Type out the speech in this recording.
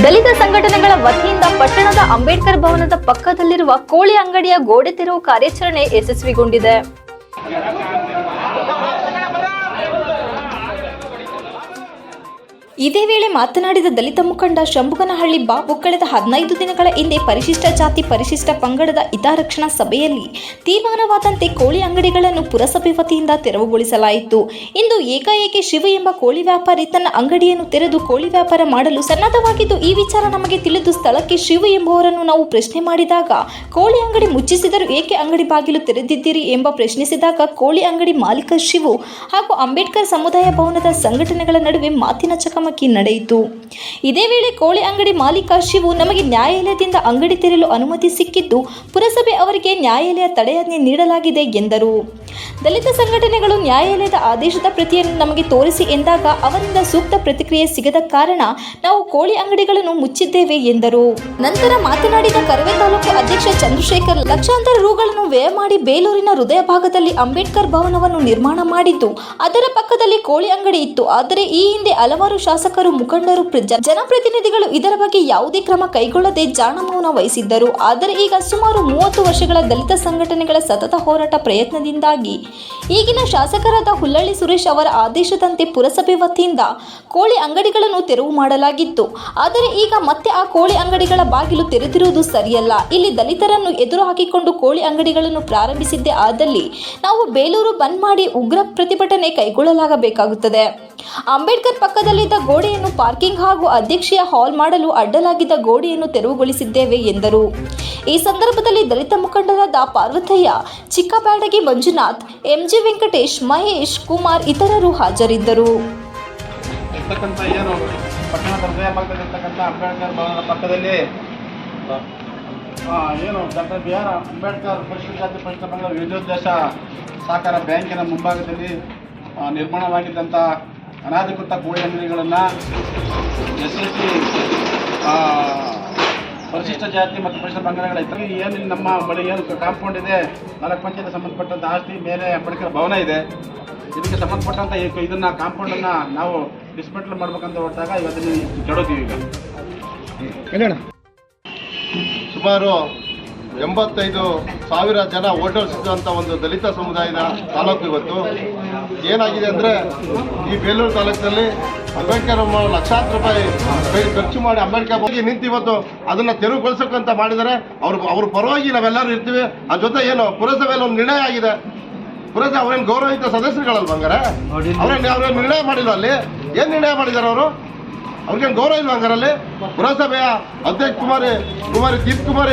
ದಲಿತ ಸಂಘಟನೆಗಳ ವತಿಯಿಂದ ಪಟ್ಟಣದ ಅಂಬೇಡ್ಕರ್ ಭವನದ ಪಕ್ಕದಲ್ಲಿರುವ ಕೋಳಿ ಅಂಗಡಿಯ ಗೋಡೆ ತೆರವು ಕಾರ್ಯಾಚರಣೆ ಯಶಸ್ವಿಗೊಂಡಿದೆ. ಇದೇ ವೇಳೆ ಮಾತನಾಡಿದ ದಲಿತ ಮುಖಂಡ ಶಂಭುಗನಹಳ್ಳಿ ಬಾಬು ಕಳೆದ ಹದಿನೈದು ದಿನಗಳ ಹಿಂದೆ ಪರಿಶಿಷ್ಟ ಜಾತಿ ಪರಿಶಿಷ್ಟ ಪಂಗಡದ ಹಿತರಕ್ಷಣಾ ಸಭೆಯಲ್ಲಿ ತೀರ್ಮಾನವಾದಂತೆ ಕೋಳಿ ಅಂಗಡಿಗಳನ್ನು ಪುರಸಭೆ ವತಿಯಿಂದ ತೆರವುಗೊಳಿಸಲಾಯಿತು. ಇಂದು ಏಕಾಏಕಿ ಶಿವ ಎಂಬ ಕೋಳಿ ವ್ಯಾಪಾರಿ ತನ್ನ ಅಂಗಡಿಯನ್ನು ತೆರೆದು ಕೋಳಿ ವ್ಯಾಪಾರ ಮಾಡಲು ಸನ್ನದ್ಧವಾಗಿದ್ದು, ಈ ವಿಚಾರ ನಮಗೆ ತಿಳಿದು ಸ್ಥಳಕ್ಕೆ ಶಿವ ಎಂಬುವರನ್ನು ನಾವು ಪ್ರಶ್ನೆ ಮಾಡಿದಾಗ, ಕೋಳಿ ಅಂಗಡಿ ಮುಚ್ಚಿಸಿದರೂ ಏಕೆ ಅಂಗಡಿ ಬಾಗಿಲು ತೆರೆದಿದ್ದೀರಿ ಎಂಬ ಪ್ರಶ್ನಿಸಿದಾಗ, ಕೋಳಿ ಅಂಗಡಿ ಮಾಲೀಕ ಶಿವು ಹಾಗೂ ಅಂಬೇಡ್ಕರ್ ಸಮುದಾಯ ಭವನದ ಸಂಘಟನೆಗಳ ನಡುವೆ ಮಾತಿನ ಚಕಮಕಿ ನಡೆಯಿತು. ಇದೇ ವೇಳೆ ಕೋಳಿ ಅಂಗಡಿ ಮಾಲೀಕ ಶಿವು ನಮಗೆ ನ್ಯಾಯಾಲಯದಿಂದ ಅಂಗಡಿ ತೆರೆಯಲು ಅನುಮತಿ ಸಿಕ್ಕಿದ್ದು ಪುರಸಭೆ ಅವರಿಗೆ ನ್ಯಾಯಾಲಯ ತಡೆಯಾಜ್ಞೆ ನೀಡಲಾಗಿದೆ ಎಂದರು. ದಲಿತ ಸಂಘಟನೆಗಳು ನ್ಯಾಯಾಲಯದ ಆದೇಶದ ಪ್ರತಿಯನ್ನು ನಮಗೆ ತೋರಿಸಿ ಎಂದಾಗ ಅವರಿಂದ ಸೂಕ್ತ ಪ್ರತಿಕ್ರಿಯೆ ಸಿಗದ ಕಾರಣ ನಾವು ಕೋಳಿ ಅಂಗಡಿಗಳನ್ನು ಮುಚ್ಚಿದ್ದೇವೆ ಎಂದರು. ನಂತರ ಮಾತನಾಡಿದ ಕರವೇ ತಾಲೂಕು ಅಧ್ಯಕ್ಷ ಚಂದ್ರಶೇಖರ್, ಲಕ್ಷಾಂತರ ರೂಗಳನ್ನು ವ್ಯಯ ಮಾಡಿ ಬೇಲೂರಿನ ಹೃದಯ ಭಾಗದಲ್ಲಿ ಅಂಬೇಡ್ಕರ್ ಭವನವನ್ನು ನಿರ್ಮಾಣ ಮಾಡಿದ್ದು, ಅದರ ಪಕ್ಕದಲ್ಲಿ ಕೋಳಿ ಅಂಗಡಿ ಇತ್ತು. ಆದರೆ ಈ ಹಿಂದೆ ಹಲವಾರು ಶಾಸಕರು, ಮುಖಂಡರು ಜನಪ್ರತಿನಿಧಿಗಳು ಇದರ ಬಗ್ಗೆ ಯಾವುದೇ ಕ್ರಮ ಕೈಗೊಳ್ಳದೆ ಜಾಣ ಮೌನ ವಹಿಸಿದ್ದರು. ಆದರೆ ಈಗ ಸುಮಾರು ಮೂವತ್ತು ವರ್ಷಗಳ ದಲಿತ ಸಂಘಟನೆಗಳ ಸತತ ಹೋರಾಟ ಪ್ರಯತ್ನದಿಂದಾಗಿ ಈಗಿನ ಶಾಸಕರಾದ ಹುಲ್ಲಳ್ಳಿ ಸುರೇಶ್ ಅವರ ಆದೇಶದಂತೆ ಪುರಸಭೆ ವತಿಯಿಂದ ಕೋಳಿ ಅಂಗಡಿಗಳನ್ನು ತೆರವು ಮಾಡಲಾಗಿತ್ತು. ಆದರೆ ಈಗ ಮತ್ತೆ ಆ ಕೋಳಿ ಅಂಗಡಿಗಳ ಬಾಗಿಲು ತೆರೆದಿರುವುದು ಸರಿಯಲ್ಲ. ಇಲ್ಲಿ ದಲಿತರನ್ನು ಎದುರು ಹಾಕಿಕೊಂಡು ಕೋಳಿ ಅಂಗಡಿಗಳನ್ನು ಪ್ರಾರಂಭಿಸಿದ್ದೇ ಆದಲ್ಲಿ ನಾವು ಬೇಲೂರು ಬಂದ್ ಮಾಡಿ ಉಗ್ರ ಪ್ರತಿಭಟನೆ ಕೈಗೊಳ್ಳಲಾಗಬೇಕಾಗುತ್ತದೆ. ಅಂಬೇಡ್ಕರ್ ಪಕ್ಕದಲ್ಲಿದ್ದ ಗೋಡೆಯನ್ನು ಪಾರ್ಕಿಂಗ್ ಹಾಗೂ ಅಧ್ಯಕ್ಷೀಯ ಹಾಲ್ ಮಾಡಲು ಅಡ್ಡಲಾಗಿದ್ದ ಗೋಡೆಯನ್ನು ತೆರವುಗೊಳಿಸಿದ್ದೇವೆ ಎಂದರು. ಈ ಸಂದರ್ಭದಲ್ಲಿ ದಲಿತ ಮುಖಂಡರಾದ ಪಾರ್ವತಯ್ಯ ಚಿಕ್ಕಬ್ಯಾಡಗಿ ಮಂಜುನಾಥ್, ಎಂಜಿ ವೆಂಕಟೇಶ್, ಮಹೇಶ್, ಕುಮಾರ್ ಇತರರು ಹಾಜರಿದ್ದರು. ಏನು ಡಾಕ್ಟರ್ ಬಿ ಆರ್ ಅಂಬೇಡ್ಕರ್ ಪರಿಶಿಷ್ಟ ಜಾತಿ ಪರಿಶಿಷ್ಟ ಪಂಗಡ ವಿಜಯೋದ್ದೇಶ ಸಹಕಾರ ಬ್ಯಾಂಕಿನ ಮುಂಭಾಗದಲ್ಲಿ ನಿರ್ಮಾಣವಾಗಿದ್ದಂಥ ಅನಾಧಿಕೃತ ಕೋಳಿ ಅಂಗಡಿಗಳನ್ನು ಎಸ್ ಎಸ್ ಸಿ ಪರಿಶಿಷ್ಟ ಜಾತಿ ಮತ್ತು ಪರಿಶಿಷ್ಟ ಪಂಗಡಗಳ ಇತರ ಏನು ನಮ್ಮ ಬಳಿ ಏನು ಕಾಂಪೌಂಡ್ ಇದೆ ನಾಲ್ಕು ಪಂಚಾಯತ್ ಸಂಬಂಧಪಟ್ಟಂಥ ಆಸ್ತಿ ಮೇಲೆ ಅಂಬೇಡ್ಕರ್ ಭವನ ಇದೆ. ಇದಕ್ಕೆ ಸಂಬಂಧಪಟ್ಟಂಥ ಇದನ್ನು ಕಾಂಪೌಂಡನ್ನು ನಾವು ಡಿಸ್ಮೆಂಟಲ್ ಮಾಡ್ಬೇಕಂತ ಹೊರಟಾಗ ಇವತ್ತಿನ ಕೆಡೋತೀವಿ ಈಗ. ಸುಮಾರು ಎಂಬತ್ತೈದು ಸಾವಿರ ಜನ ವೋಟರ್ಸ್ ಇದ್ದಂಥ ಒಂದು ದಲಿತ ಸಮುದಾಯದ ತಾಲೂಕು ಇವತ್ತು. ಏನಾಗಿದೆ ಅಂದರೆ ಈ ಬೇಲೂರು ತಾಲೂಕಿನಲ್ಲಿ ಅಂಬೇಡ್ಕರ್ ಲಕ್ಷಾಂತರ ರೂಪಾಯಿ ಖರ್ಚು ಮಾಡಿ ಅಂಬೇಡ್ಕರ್ ಬಗ್ಗೆ ನಿಂತು ಇವತ್ತು ಅದನ್ನು ತೆರವುಗೊಳಿಸಕ್ಕಂತ ಮಾಡಿದರೆ ಅವ್ರ ಅವ್ರ ಪರವಾಗಿ ನಾವೆಲ್ಲರೂ ಇರ್ತೀವಿ. ಆ ಜೊತೆ ಏನು ಪುರಸಭೆಯಲ್ಲಿ ಒಂದು ನಿರ್ಣಯ ಆಗಿದೆ. ಪುರಸಭೆ ಅವ್ರೇನು ಗೌರವಿತ ಸದಸ್ಯರುಗಳಲ್ಲ ಹಂಗಾರೆ? ಅವ್ರೇನು ಅವ್ರೇನು ನಿರ್ಣಯ ಮಾಡಿಲ್ಲ ಅಲ್ಲಿ? ಏನು ನಿರ್ಣಯ ಮಾಡಿದ್ದಾರೆ ಅವರು? ಅವ್ರಿಗೇನು ಗೌರವ ಇಲ್ಲ ಹಂಗಾರಲ್ಲಿ ಪುರಸಭೆಯ ಅಧ್ಯಕ್ಷ ಕುಮಾರಿ ಕುಮಾರಿ ದೀಪ್ ಕುಮಾರಿ